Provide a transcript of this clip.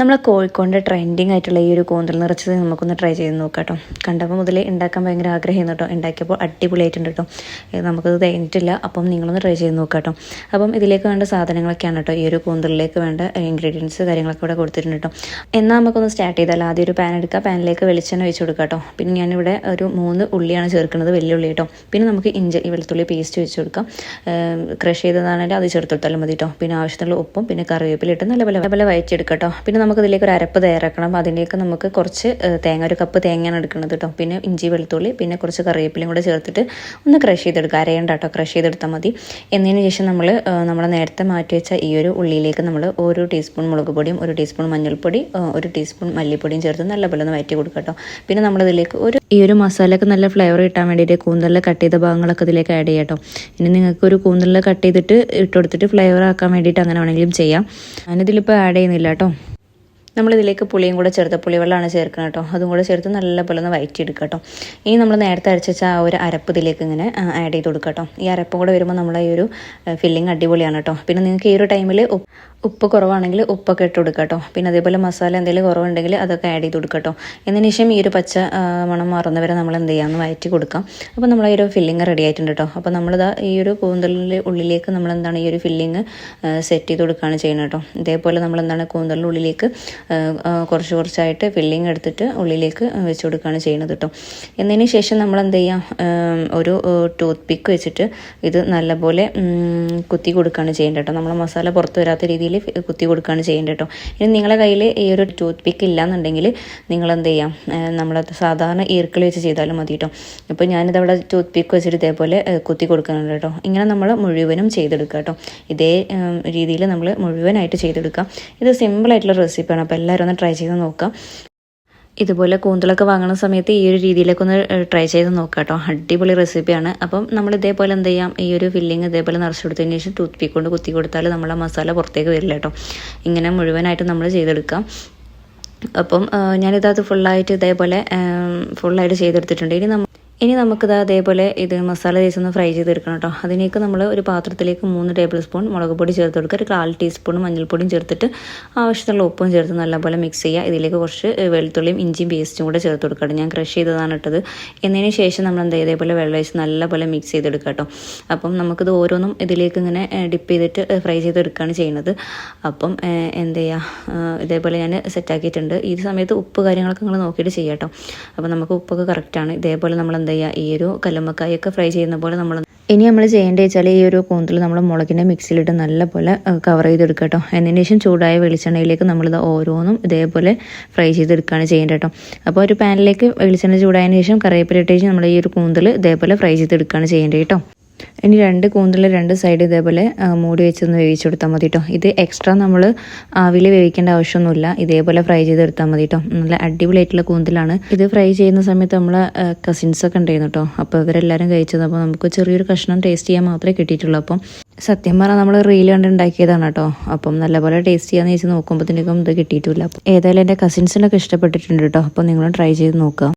നമ്മളെ കോഴിക്കോടിന്റെ ട്രെൻഡിങ് ആയിട്ടുള്ള ഈ ഒരു കൂന്തൽ നിറച്ചത് നമുക്കൊന്ന് ട്രൈ ചെയ്ത് നോക്കാം കേട്ടോ കണ്ടപ്പോൾ മുതലേ ഉണ്ടാക്കാൻ ഭയങ്കര ആഗ്രഹമായിരുന്നു കേട്ടോ ഉണ്ടാക്കിയപ്പോൾ അടിപൊളിയായിട്ടുണ്ട് കേട്ടോ നമുക്കത് തേഞ്ഞിട്ടില്ല അപ്പം നിങ്ങളൊന്ന് ട്രൈ ചെയ്ത് നോക്കാം കേട്ടോ അപ്പം ഇതിലേക്ക് വേണ്ട സാധനങ്ങളൊക്കെയാണ് കേട്ടോ ഈ ഒരു കൂന്തലിലേക്ക് വേണ്ട ഇൻഗ്രീഡിയൻസ് കാര്യങ്ങളൊക്കെ ഇവിടെ കൊടുത്തിട്ടുണ്ട് കേട്ടോ എന്നാൽ നമുക്കൊന്ന് സ്റ്റാർട്ട് ചെയ്താൽ ആദ്യം ഒരു പാൻ എടുക്കുക. പാനിലേക്ക് വെളിച്ചെണ്ണ വെച്ച് കൊടുക്കുക കേട്ടോ പിന്നെ ഞാനിവിടെ ഒരു മൂന്ന് ഉള്ളിയാണ് ചേർക്കുന്നത് വെല്ലുള്ളി കേട്ടോ പിന്നെ നമുക്ക് ഇഞ്ചി വെളുത്തുള്ളി പേസ്റ്റ് വെച്ച് കൊടുക്കാം. ക്രഷ് ചെയ്തതാണെങ്കിൽ അത് ചേർത്ത് കൊടുത്താലും മതി കേട്ടോ പിന്നെ ആവശ്യത്തിനുള്ള ഉപ്പും പിന്നെ കറിവേപ്പിലിട്ട് നല്ല പോലെ പോലെ വയച്ചെടുക്കാം കേട്ടോ പിന്നെ നമുക്ക് ഇതിലേക്ക് ഒരു അരപ്പ് തയ്യാറാക്കണം. അതിലേക്ക് നമുക്ക് കുറച്ച് തേങ്ങ ഒരു കപ്പ് തേങ്ങയാണ് എടുക്കുന്നത് കേട്ടോ പിന്നെ ഇഞ്ചി വെളുത്തുള്ളി പിന്നെ കുറച്ച് കറിവേപ്പിലയും കൂടെ ചേർത്തിട്ട് ഒന്ന് ക്രഷ് ചെയ്തെടുക്കുക. അരയണ്ട കേട്ടോ ക്രഷ് ചെയ്തെടുത്താൽ മതി. എന്നതിന് ശേഷം നമ്മൾ നമ്മൾ നേരത്തെ മാറ്റി വെച്ച ഈ ഒരു ഉള്ളിയിലേക്ക് നമ്മൾ ഒരു ടീസ്പൂൺ മുളക് പൊടിയും ഒരു ടീസ്പൂൺ മഞ്ഞൾപ്പൊടി ഒരു ടീസ്പൂൺ മല്ലിപ്പൊടിയും ചേർത്ത് നല്ലപോലെ ഒന്ന് വയറ്റി കൊടുക്കുക കേട്ടോ പിന്നെ നമ്മളിതിലേക്ക് ഒരു ഈ ഒരു മസാലയ്ക്ക് നല്ല ഫ്ലേവർ കിട്ടാൻ വേണ്ടിയിട്ട് കൂന്തലിൽ കട്ട് ചെയ്ത ഭാഗങ്ങളൊക്കെ ഇതിലേക്ക് ആഡ് ചെയ്യാം കേട്ടോ ഇനി നിങ്ങൾക്ക് ഒരു കൂന്തലിൽ കട്ട് ചെയ്തിട്ട് ഇട്ട് കൊടുത്തിട്ട് ഫ്ലേവർ ആക്കാൻ വേണ്ടിയിട്ട് അങ്ങനെ വേണമെങ്കിലും ചെയ്യാം. ഞാനിതിലിപ്പോൾ ആഡ് ചെയ്യുന്നില്ല കേട്ടോ നമ്മളിതിലേക്ക് പുളിയും കൂടെ ചേർത്ത് പുളിവെള്ളമാണ് ചേർക്കുന്നത് കേട്ടോ. അതും കൂടെ ചേർത്ത് നല്ലപോലെ ഒന്ന് വയറ്റിയെടുക്കുക കേട്ടോ. ഇനി നമ്മൾ നേരത്തെ അരച്ചുവെച്ച ആ ഒരു അരപ്പ് ഇതിലേക്ക് ഇങ്ങനെ ആഡ് ചെയ്ത് കൊടുക്കുക കേട്ടോ. ഈ അരപ്പ് കൂടെ വരുമ്പോൾ നമ്മളെ ഈ ഒരു ഫില്ലിങ് അടിപൊളിയാണ് കേട്ടോ. പിന്നെ നിങ്ങൾക്ക് ഈ ഒരു ടൈമിൽ ഉപ്പ് കുറവാണെങ്കിൽ ഉപ്പൊക്കെ ഇട്ട് കൊടുക്കുക കേട്ടോ. പിന്നെ അതേപോലെ മസാല എന്തെങ്കിലും കുറവുണ്ടെങ്കിൽ അതൊക്കെ ആഡ് ചെയ്ത് കൊടുക്കുക കേട്ടോ. എന്നതിന് ശേഷം ഈ ഒരു പച്ച മണം മാറുന്നവരെ നമ്മൾ എന്ത് ചെയ്യാമെന്ന് വയറ്റി കൊടുക്കാം. അപ്പോൾ നമ്മൾ ഈ ഒരു ഫില്ലിങ് റെഡി ആയിട്ടുണ്ട് കേട്ടോ. അപ്പോൾ നമ്മളിതാ ഈ ഒരു കൂന്തലിന്റെ ഉള്ളിലേക്ക് നമ്മൾ എന്താണ് ഈ ഒരു ഫില്ലിങ് സെറ്റ് ചെയ്ത് കൊടുക്കുകയാണ് ചെയ്യുന്നത് കേട്ടോ. ഇതേപോലെ നമ്മൾ എന്താണ് കൂന്തലിന്റെ ഉള്ളിലേക്ക് കുറച്ച് കുറച്ചായിട്ട് ഫില്ലിങ് എടുത്തിട്ട് ഉള്ളിലേക്ക് വെച്ച് കൊടുക്കുകയാണ് ചെയ്യുന്നത് കേട്ടോ എന്നതിന് ശേഷം നമ്മൾ എന്ത് ചെയ്യാം ഒരു ടൂത്ത് പിക്ക് വെച്ചിട്ട് ഇത് നല്ലപോലെ കുത്തി കൊടുക്കുകയാണ് ചെയ്യേണ്ടത് കേട്ടോ നമ്മൾ മസാല പുറത്ത് വരാത്ത രീതിയിൽ കുത്തി കൊടുക്കുകയാണ് ചെയ്യേണ്ടത് കേട്ടോ ഇനി നിങ്ങളുടെ കയ്യിൽ ഈ ഒരു ടൂത്ത് പിക്ക് ഇല്ലാന്നുണ്ടെങ്കിൽ നിങ്ങൾ എന്ത് ചെയ്യാം നമ്മൾ സാധാരണ ഈർക്കിൾ വെച്ച് ചെയ്താലും മതി കേട്ടോ ഇപ്പോൾ ഞാനിതവിടെ ടൂത്ത് പിക്ക് വെച്ചിട്ട് ഇതേപോലെ കുത്തി കൊടുക്കുന്നുണ്ട് കേട്ടോ ഇങ്ങനെ നമ്മൾ മുഴുവനും ചെയ്തെടുക്കുക കേട്ടോ ഇതേ രീതിയിൽ നമ്മൾ മുഴുവനായിട്ട് ചെയ്തെടുക്കാം ഇത് സിമ്പിളായിട്ടുള്ള റെസിപ്പിയാണ് അപ്പോൾ എല്ലാവരും ഒന്ന് ട്രൈ ചെയ്ത് നോക്കാം. ഇതുപോലെ കൂന്തലൊക്കെ വാങ്ങുന്ന സമയത്ത് ഈ ഒരു രീതിയിലൊക്കെ ഒന്ന് ട്രൈ ചെയ്ത് നോക്കാം കേട്ടോ അടിപൊളി റെസിപ്പിയാണ് അപ്പം നമ്മൾ ഇതേപോലെ എന്ത് ചെയ്യാം? ഈ ഒരു ഫില്ലിങ് ഇതേപോലെ നിറച്ച് കൊടുത്തതിന് ശേഷം ടൂത്ത് പീക്ക് കൊണ്ട് കുത്തി കൊടുത്താൽ നമ്മളെ മസാല പുറത്തേക്ക് വരില്ല കേട്ടോ ഇങ്ങനെ മുഴുവനായിട്ട് നമ്മൾ ചെയ്തെടുക്കാം. അപ്പം ഞാനിതത് ഫുള്ളായിട്ട് ഇതേപോലെ ഫുള്ളായിട്ട് ചെയ്തെടുത്തിട്ടുണ്ട്. ഇനി നമ്മൾ ഇനി നമുക്കിത് അതേപോലെ ഇത് മസാല തേച്ചൊന്ന് ഫ്രൈ ചെയ്തെടുക്കണം കേട്ടോ. അതിനേക്ക് നമ്മൾ ഒരു പാത്രത്തിലേക്ക് മൂന്ന് ടേബിൾ സ്പൂൺ മുളക് പൊടി ചേർത്ത് കൊടുക്കുക. ഒരു കാൽ ടീസ്പൂൺ മഞ്ഞൾപ്പൊടിയും ചേർത്തിട്ട് ആവശ്യത്തിനുള്ള ഉപ്പും ചേർത്ത് നല്ലപോലെ മിക്സ് ചെയ്യുക. ഇതിലേക്ക് കുറച്ച് വെളുത്തുള്ളിയും ഇഞ്ചിയും പേസ്റ്റും കൂടെ ചേർത്ത് കൊടുക്കണം ഞാൻ ക്രഷ് ചെയ്തതാണ് ഇട്ടത്. എന്നതിന് ശേഷം നമ്മൾ എന്താ ഇതേപോലെ വെള്ളം ഒഴിച്ച് നല്ലപോലെ മിക്സ് ചെയ്തെടുക്കുക കേട്ടോ. അപ്പം നമുക്കിത് ഓരോന്നും ഇതിലേക്ക് ഇങ്ങനെ ഡിപ്പ് ചെയ്തിട്ട് ഫ്രൈ ചെയ്തെടുക്കുകയാണ് ചെയ്യുന്നത്. അപ്പം എന്താ ചെയ്യുക ഇതേപോലെ ഞാൻ സെറ്റാക്കിയിട്ടുണ്ട് ഈ സമയത്ത് ഉപ്പ് കാര്യങ്ങളൊക്കെ നിങ്ങൾ നോക്കിയിട്ട് ചെയ്യാം കേട്ടോ. അപ്പോൾ നമുക്ക് ഉപ്പൊക്കെ കറക്റ്റാണ് ഇതേപോലെ നമ്മൾ എന്താ ചെയ്യുക ഈ ഒരു കല്ലുമ്മക്കായൊക്കെ ഫ്രൈ ചെയ്യുന്ന പോലെ നമ്മൾ ഇനി നമ്മൾ ചെയ്യേണ്ടത് വെച്ചാൽ ഈ ഒരു കൂന്തൽ നമ്മൾ മുളകിന്റെ മിക്സിയിലിട്ട് നല്ലപോലെ കവർ ചെയ്തെടുക്കുക കേട്ടോ എന്നതിന് ശേഷം ചൂടായ വെളിച്ചെണ്ണയിലേക്ക് നമ്മളിത് ഓരോന്നും ഇതേപോലെ ഫ്രൈ ചെയ്തെടുക്കുകയാണ് ചെയ്യേണ്ടത് കേട്ടോ. അപ്പോൾ ഒരു പാനിലേക്ക് വെളിച്ചെണ്ണ ചൂടായതിനു ശേഷം കറിവേപ്പില നമ്മൾ ഈ ഒരു കൂന്തൽ ഇതേപോലെ ഫ്രൈ ചെയ്തെടുക്കുകയാണ് ചെയ്യേണ്ടത് കേട്ടോ. ഇനി രണ്ട് കൂന്തൽ രണ്ട് സൈഡ് ഇതേപോലെ മൂടി വെച്ചൊന്ന് വേവിച്ച് കൊടുത്താൽ മതി കേട്ടോ ഇത് എക്സ്ട്രാ നമ്മൾ ആവിയിൽ വേവിക്കേണ്ട ആവശ്യമൊന്നുമില്ല. ഇതേപോലെ ഫ്രൈ ചെയ്തെടുത്താൽ മതി കേട്ടോ നല്ല അടിപൊളിയായിട്ടുള്ള കൂന്തലാണ്. ഇത് ഫ്രൈ ചെയ്യുന്ന സമയത്ത് നമ്മൾ കസിൻസ് ഒക്കെ ഉണ്ടായിരുന്നു കേട്ടോ അപ്പോൾ ഇവരെല്ലാവരും കഴിച്ചത്. അപ്പോൾ നമുക്ക് ചെറിയൊരു കഷ്ണം ടേസ്റ്റ് ചെയ്യാൻ മാത്രമേ കിട്ടിയിട്ടുള്ളൂ. അപ്പം സത്യം പറഞ്ഞാൽ നമ്മൾ റീൽ കണ്ട് ഉണ്ടാക്കിയതാണ് കേട്ടോ അപ്പം നല്ലപോലെ ടേസ്റ്റ് ചെയ്യാന്ന് വെച്ച് നോക്കുമ്പോഴത്തേക്കും ഇത് കിട്ടിയിട്ടില്ല. ഏതായാലും എന്റെ കസിൻസിനൊക്കെ ഇഷ്ടപ്പെട്ടിട്ടുണ്ട് കേട്ടോ അപ്പോൾ നിങ്ങളും ട്രൈ ചെയ്ത് നോക്കുക.